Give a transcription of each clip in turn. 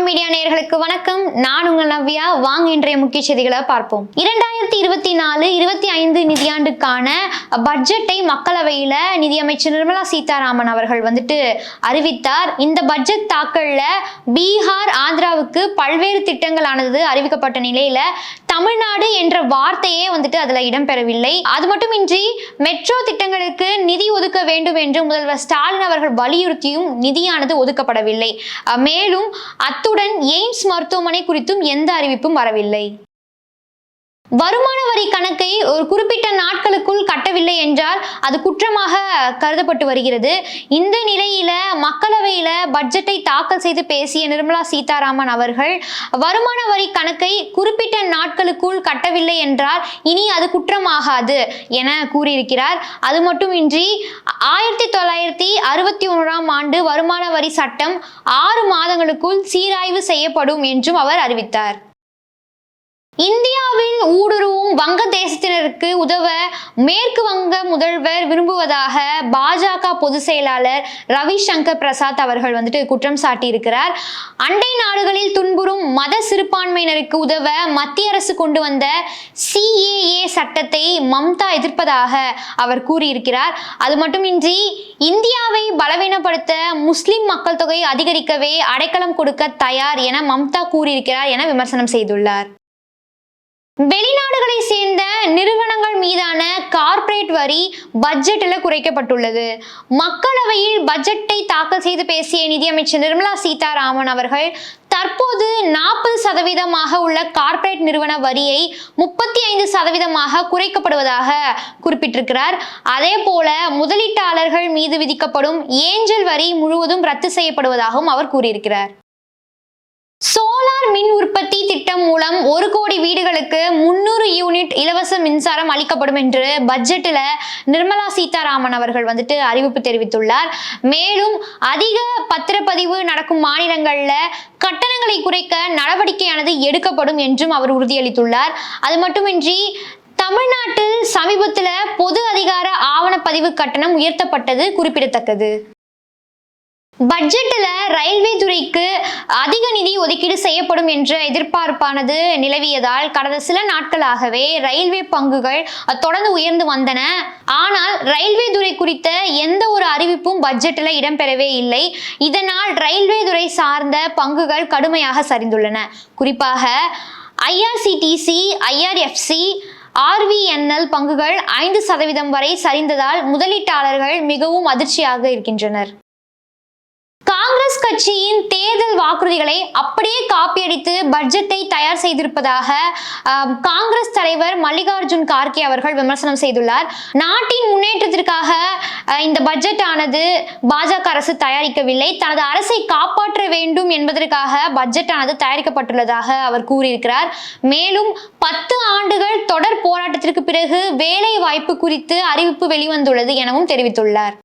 Tamil media நேயர்களுக்கு வணக்கம். நான் உங்கள் நவ்யா. வாங்க இன்றைய முக்கிய செய்திகளை பார்ப்போம். இரண்டாயிரத்தி இருபத்தி நாலு இருபத்தி ஐந்து நிதியாண்டுக்கான பட்ஜெட்டை மக்களவையில நிதியமைச்சர் நிர்மலா சீதாராமன் அவர்கள் வந்துட்டு அறிவித்தார். இந்த பட்ஜெட் தாக்கல்ல பீகார் ஆந்திராவுக்கு பல்வேறு திட்டங்களானது அறிவிக்கப்பட்ட நிலையில தமிழ்நாடு என்ற வார்த்தையே வந்துட்டு அதுல இடம்பெறவில்லை. அது மட்டுமின்றி மெட்ரோ திட்டங்களுக்கு நிதி ஒதுக்க வேண்டும் என்று முதல்வர் ஸ்டாலின் அவர்கள் வலியுறுத்தியும் நிதியானது ஒதுக்கப்படவில்லை. மேலும் அத்து அத்துடன் எய்ம்ஸ் மருத்துவமனை குறித்தும் எந்த அறிவிப்பும் வரவில்லை. வருமான வரி கணக்கை ஒரு குறிப்பிட்ட நாட்களுக்குள் கட்டவில்லை என்றால் அது குற்றமாக கருதப்பட்டு வருகிறது. இந்த நிலையில மக்களவையில பட்ஜெட்டை தாக்கல் செய்து பேசிய நிர்மலா சீதாராமன் அவர்கள் வருமான வரி கணக்கை குறிப்பிட்ட நாட்களுக்குள் கட்டவில்லை என்றால் இனி அது குற்றமாகாது என கூறியிருக்கிறார். அது மட்டுமின்றி ஆயிரத்தி தொள்ளாயிரத்தி அறுபத்தி ஒன்றாம் ஆண்டு வருமான வரி சட்டம் ஆறு மாதங்களுக்குள் சீராய்வு செய்யப்படும் என்றும் அவர் அறிவித்தார். இந்தியாவில் ஊடுருவும் வங்க தேசத்தினருக்கு உதவ மேற்கு வங்க முதல்வர் விரும்புவதாக பாஜக பொதுச் செயலாளர் ரவிசங்கர் பிரசாத் அவர்கள் வந்துட்டு குற்றம் சாட்டியிருக்கிறார். அண்டை நாடுகளில் துன்புறும் மத சிறுபான்மையினருக்கு உதவ மத்திய அரசு கொண்டு வந்த சிஏஏ சட்டத்தை மம்தா எதிர்ப்பதாக அவர் கூறியிருக்கிறார். அது மட்டுமின்றி இந்தியாவை பலவீனப்படுத்த முஸ்லிம் மக்கள் தொகை அதிகரிக்கவே அடைக்கலம் கொடுக்க தயார் என மம்தா கூறியிருக்கிறார் என விமர்சனம் செய்துள்ளார். வெளிநாடுகளை சேர்ந்த நிறுவனங்கள் மீதான கார்ப்பரேட் வரி பட்ஜெட்டில் குறைக்கப்பட்டுள்ளது. மக்களவையில் பட்ஜெட்டை தாக்கல் செய்து பேசிய நிதியமைச்சர் நிர்மலா சீதாராமன் அவர்கள் தற்போது நாற்பது சதவீதமாக உள்ள கார்ப்பரேட் நிறுவன வரியை முப்பத்தி ஐந்து சதவீதமாக குறைக்கப்படுவதாக குறிப்பிட்டிருக்கிறார். அதே போல முதலீட்டாளர்கள் மீது விதிக்கப்படும் ஏஞ்சல் வரி முழுவதும் ரத்து செய்யப்படுவதாகவும் அவர் கூறியிருக்கிறார். சோலார் மின் உற்பத்தி திட்டம் மூலம் ஒரு கோடி வீடுகளுக்கு முன்னூறு யூனிட் இலவச மின்சாரம் அளிக்கப்படும் என்று பட்ஜெட்டில் நிர்மலா சீதாராமன் அவர்கள் வந்துட்டு அறிவிப்பு தெரிவித்துள்ளார். மேலும் அதிக பத்திரப்பதிவு நடக்கும் மாநிலங்களில் கட்டணங்களை குறைக்க நடவடிக்கையானது எடுக்கப்படும் என்றும் அவர் உறுதியளித்துள்ளார். அது மட்டுமின்றி தமிழ்நாட்டில் சமீபத்தில் பொது அதிகார ஆவணப்பதிவு கட்டணம் உயர்த்தப்பட்டது குறிப்பிடத்தக்கது. பட்ஜெட்டில் ரயில்வே துறைக்கு அதிக நிதி ஒதுக்கீடு செய்யப்படும் என்ற எதிர்பார்ப்பானது நிலவியதால் கடந்த சில நாட்களாகவே ரயில்வே பங்குகள் தொடர்ந்து உயர்ந்து வந்தன. ஆனால் ரயில்வே துறை குறித்த எந்த ஒரு அறிவிப்பும் பட்ஜெட்டில் இடம்பெறவே இல்லை. இதனால் ரயில்வே துறை சார்ந்த பங்குகள் கடுமையாக சரிந்துள்ளன. குறிப்பாக ஐஆர்சிடிசி ஐஆர்எஃப்சி ஆர்விஎன்எல் பங்குகள் ஐந்து சதவீதம் வரை சரிந்ததால் முதலீட்டாளர்கள் மிகவும் அதிர்ச்சியாக இருக்கின்றனர். கட்சியின் தேர்தல் வாக்குறுதிகளை அப்படியே காப்பியடித்து பட்ஜெட்டை தயார் செய்திருப்பதாக காங்கிரஸ் தலைவர் மல்லிகார்ஜுன் கார்கே அவர்கள் விமர்சனம் செய்துள்ளார். நாட்டின் முன்னேற்றத்திற்காக இந்த பட்ஜெட் ஆனது பாஜக அரசு தயாரிக்கவில்லை. தனது அரசை காப்பாற்ற வேண்டும் என்பதற்காக பட்ஜெட் ஆனது தயாரிக்கப்பட்டுள்ளதாக அவர் கூறியிருக்கிறார். மேலும் பத்து ஆண்டுகள் தொடர் போராட்டத்திற்கு பிறகு வேலை வாய்ப்பு குறித்து அறிவிப்பு வெளிவந்துள்ளது எனவும் தெரிவித்துள்ளார்.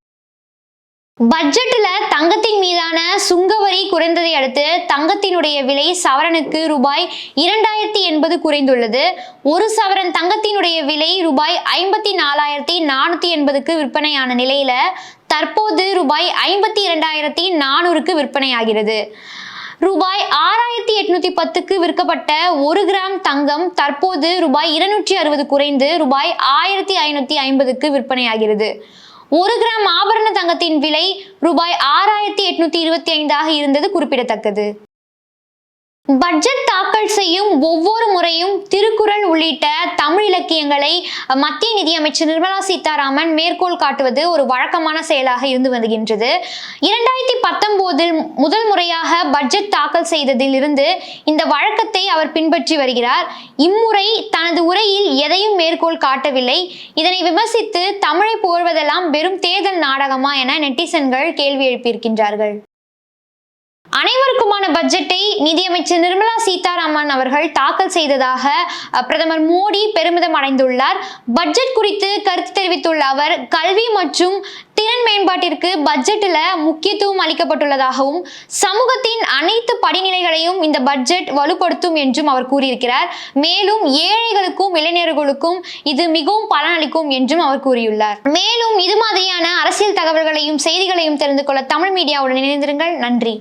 பட்ஜெட்டில் தங்கத்தின் மீதான சுங்கவரி குறைந்ததை அடுத்து தங்கத்தினுடைய விலை சவரனுக்கு ரூபாய் இரண்டாயிரத்தி எண்பது குறைந்துள்ளது. ஒரு சவரன் தங்கத்தினுடைய விலை ரூபாய் ஐம்பத்தி நாலாயிரத்தி நானூற்றி எண்பதுக்கு விற்பனையான நிலையில் தற்போது ரூபாய் ஐம்பத்தி இரண்டாயிரத்தி நானூறுக்கு விற்பனையாகிறது. ரூபாய் ஆறாயிரத்தி எட்நூத்தி பத்துக்கு விற்கப்பட்ட ஒரு கிராம் தங்கம் தற்போது ரூபாய் இருநூற்றி அறுபது குறைந்து ரூபாய் ஆயிரத்தி ஐநூத்தி ஐம்பதுக்கு விற்பனையாகிறது. ஒரு கிராம் ஆபரண தங்கத்தின் விலை ரூபாய் ஆறாயிரத்தி எட்நூத்தி இருபத்தி ஐந்தாக இருந்தது குறிப்பிடத்தக்கது. பட்ஜெட் தாக்கல் செய்யும் ஒவ்வொரு முறையும் திருக்குறள் உள்ளிட்ட தமிழ் இலக்கியங்களை மத்திய நிதியமைச்சர் நிர்மலா சீதாராமன் மேற்கோள் காட்டுவது ஒரு வழக்கமான செயலாக இருந்து வருகின்றது. இரண்டாயிரத்தி பத்தொன்பதில் முதல் முறையாக பட்ஜெட் தாக்கல் செய்ததில் இருந்து இந்த வழக்கத்தை அவர் பின்பற்றி வருகிறார். இம்முறை தனது உரையில் எதையும் மேற்கோள் காட்டவில்லை. இதனை விமர்சித்து தமிழை போர்வதெல்லாம் வெறும் தேர்தல் நாடகமா என நெட்டிசன்கள் கேள்வி எழுப்பியிருக்கின்றார்கள். அனைவருக்குமான பட்ஜெட்டை நிதியமைச்சர் நிர்மலா சீதாராமன் அவர்கள் தாக்கல் செய்ததாக பிரதமர் மோடி பெருமிதம் அடைந்துள்ளார். பட்ஜெட் குறித்து கருத்து தெரிவித்துள்ள அவர் கல்வி மற்றும் திறன் மேம்பாட்டிற்கு பட்ஜெட்டில் முக்கியத்துவம் அளிக்கப்பட்டுள்ளதாகவும் சமூகத்தின் அனைத்து படிநிலைகளையும் இந்த பட்ஜெட் வலுப்படுத்தும் என்றும் அவர் கூறியிருக்கிறார். மேலும் ஏழைகளுக்கும் இளைஞர்களுக்கும் இது மிகவும் பலனளிக்கும் என்றும் அவர் கூறியுள்ளார். மேலும் இது மாதிரியான அரசியல் தகவல்களையும் செய்திகளையும் தெரிந்து கொள்ள தமிழ் மீடியாவுடன் இணைந்திருங்கள். நன்றி.